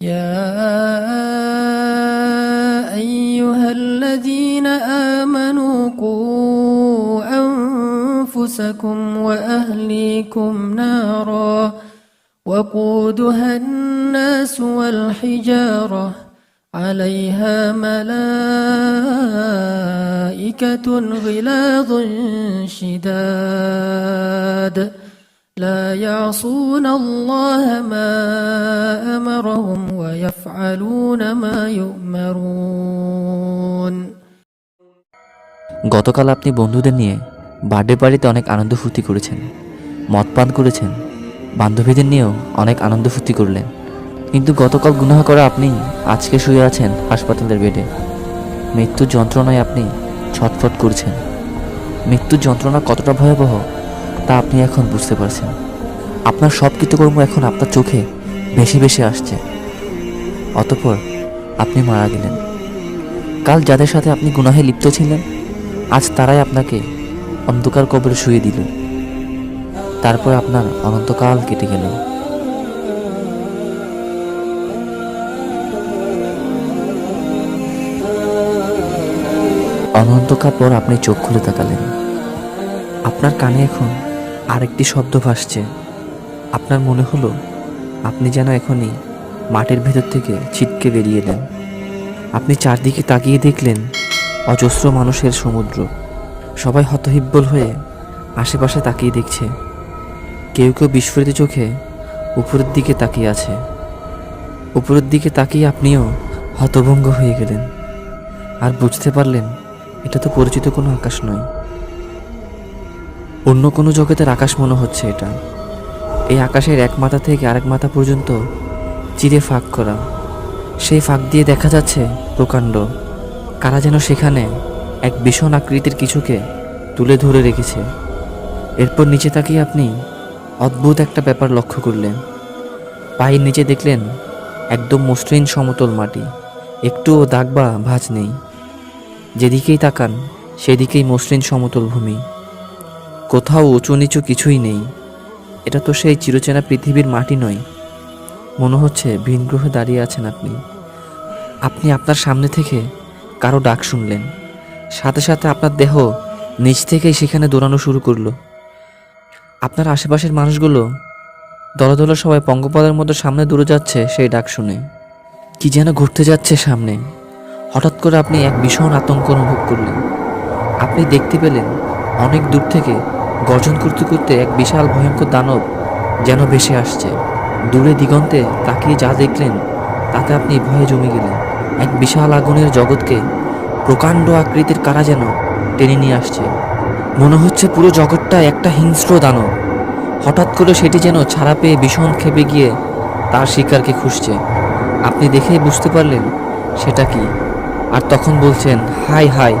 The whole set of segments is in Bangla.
يا أيها الذين آمنوا قوا أنفسكم وأهليكم نارا وقودها الناس والحجارة عليها ملائكة غلاظ شداد لا يعصون الله ما أمرهم ويفعلون ما يؤمرون গতকাল আপনি বন্ধুদের নিয়ে বার্থডে পার্টিতে অনেক আনন্দ ফুর্তি করেছেন মদ পান করেছেন বান্ধবীদের নিয়েও অনেক আনন্দ ফুর্তি করলেন কিন্তু গতকাল গুনাহ করা আপনি আজকে শুয়ে আছেন হাসপাতালের বেডে মৃত্যুর যন্ত্রণায় আপনি ছটফট করছেন মৃত্যুর যন্ত্রণা কতটা ভয়াবহ তা আপনি এখন বুঝতে পারছেন। আপনার সব কৃতকর্ম এখন আপনার চোখে বেশি বেশি আসছে। অতপর আপনি মারা গেলেন। কাল যাদের সাথে আপনি গুনাহে লিপ্ত ছিলেন, আজ তারাই আপনাকে অন্ধকার কবরে শুয়ে দিল। তারপর আপনার অনন্তকাল কেটে গেল। অনন্তকাল পর আপনি চোখ খুলে তাকালেন। আপনার কানে এখন আরেকটি শব্দ ভাসছে। আপনার মনে হলো আপনি যেন এখনই মাটির ভেতর থেকে ছিটকে বেরিয়ে এলেন। আপনি চারদিকে তাকিয়ে দেখলেন অজস্র মানুষের সমুদ্র। সবাই হতহিব্বল হয়ে আশেপাশে তাকিয়ে দেখছে। কেউ কেউ বিস্ফোরিত চোখে উপরের দিকে তাকিয়ে আছে। উপরের দিকে তাকিয়ে আপনিও হতভঙ্গ হয়ে গেলেন। আর বুঝতে পারলেন, এটা তো পরিচিত কোনো আকাশ নয়। অন্য কোনো জগতের আকাশ মনে হচ্ছে এটা। এই আকাশের এক মাথা থেকে আরেক মাথা পর্যন্ত চিরে ফাঁক করা। সেই ফাঁক দিয়ে দেখা যাচ্ছে প্রকাণ্ড। কারা যেন সেখানে এক ভীষণ আকৃতির কিছুকে তুলে ধরে রেখেছে। এরপর নিচে তাকিয়ে আপনি অদ্ভুত একটা ব্যাপার লক্ষ্য করলেন। পায়ের নিচে দেখলেন একদম মসৃণ সমতল মাটি। একটুও দাগ বা ভাঁজ নেই। যেদিকেই তাকান, সেদিকেই মসৃণ সমতল ভূমি। কোথাও উঁচু নিচু কিছুই নেই। এটা তো সেই চিরচেনা পৃথিবীর মাটি নয়। মনে হচ্ছে ভিন গ্রহে দাঁড়িয়ে আছেন আপনি। আপনি আপনার সামনে থেকে কারও ডাক শুনলেন। সাথে সাথে আপনার দেহ নিচ থেকেই সেখানে দৌড়ানো শুরু করল। আপনার আশেপাশের মানুষগুলো দলে দলে সবাই পঙ্গপালের মতো সামনে দূরে যাচ্ছে সেই ডাক শুনে। কি যেন ঘুরতে যাচ্ছে সামনে। হঠাৎ করে আপনি এক ভীষণ আতঙ্ক অনুভব করলেন। আপনি দেখতে পেলেন অনেক দূর থেকে গর্জন করতে করতে এক বিশাল ভয়ঙ্কর দানব যেন ভেসে আসছে। দূরে দিগন্তে তাকিয়ে যা দেখলেন, তাতে আপনি ভয়ে জমে গেলেন। এক বিশাল আগুনের জগৎকে প্রকাণ্ড আকৃতির কারা যেন টেনে নিয়ে আসছে। মনে হচ্ছে পুরো জগৎটা একটা হিংস্র দানব। হঠাৎ করে সেটি যেন ছাড়া পেয়ে ভীষণ খেপে গিয়ে তার শিকারকে খুঁজছে। আপনি দেখেই বুঝতে পারলেন সেটা কি। আর তখন বলছেন হাই হাই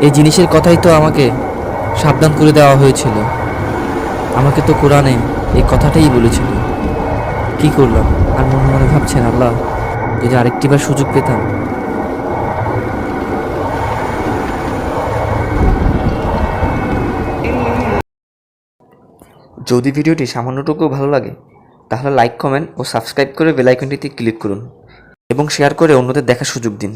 এই জিনিসের কথাই তো আমাকে সাবধান করে দেওয়া হয়েছিল। আমাকে তো কোরআনে এই কথাটাই বলেছিল। কি করলাম? আর মনে মনে ভাবছেন, আল্লাহ, যদি আরেকটিবার সুযোগ পেতাম। যদি ভিডিওটি সামান্যটুকু ভালো লাগে, তাহলে লাইক, কমেন্ট ও সাবস্ক্রাইব করে বেলাইকনটিতে ক্লিক করুন এবং শেয়ার করে অন্যদের দেখার সুযোগ দিন।